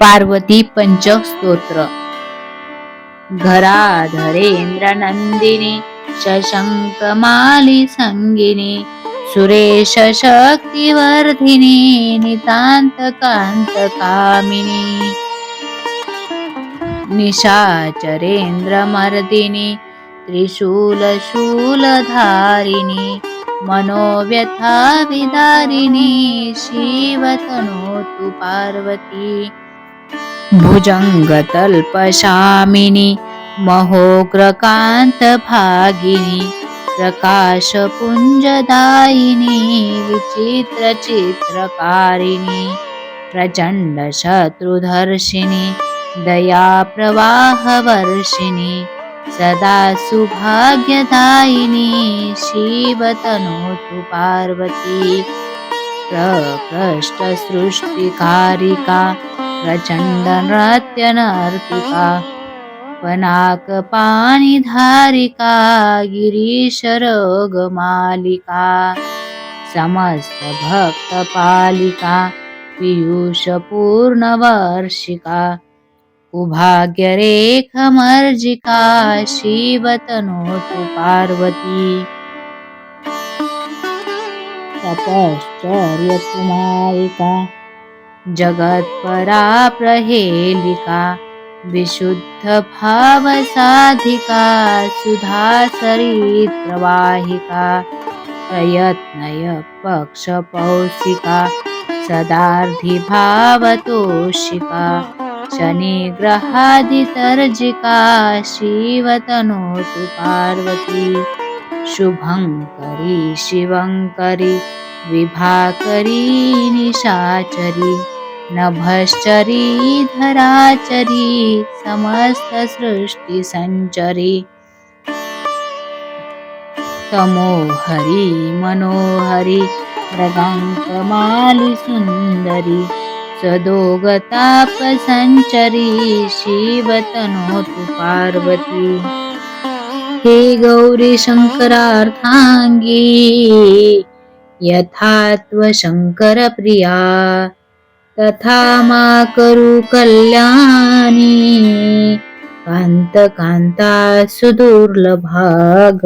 पार्वती पंचक स्तोत्र घराधरेन्द्रनन्दिनी शशङ्कमाली सङ्गिनी सुरेश शक्तिवर्धिनी नितान्तकान्तकामिनी निशाचरेन्द्रमर्दिनी त्रिशूलशूलधारिणी मनोव्यथा विदारिणी शिवतनोतु पार्वती भुजङ्गतल्पशामिनि महोग्रकान्तभागिनी प्रकाशपुञ्जदायिनी विचित्रचित्रकारिणी प्रचण्डशत्रुधर्षिणि दयाप्रवाहवर्षिणि सदा सुभाग्यदायिनी शिवतनोतु पार्वती प्रकृष्टसृष्टिकारिका प्रचण्डनृत्यनर्तिका पनाकपाणिधारिका गिरीशरोगमालिका समस्तभक्तपालिका पीयूषपूर्णवर्षिका कुभाग्यरेखमर्जिका शिवतनोतु पार्वती। तपश्चर्यकुमारिका जगत्परा प्रहेलिका विशुद्धभावसाधिका सुधासरित्रवाहिका प्रयत्नय पक्षपौषिका सदार्धिभावतोषिका शनिग्रहादितर्जिका शिवतनोतु पार्वती शुभङ्करी शिवङ्करी विभाकरी निशाचरी नभश्चरी धराचरी समस्तसृष्टिसञ्चरी तमोहरी मनोहरी मृगाङ्कमालि सुन्दरी सदोगतापसञ्चरी शिवतनोतु पार्वती। हे गौरी शङ्करार्थाङ्गी यथा त्वशङ्करप्रिया तथा मा करू कल्याणी। कान्तकान्ता सुदुर्लभाग।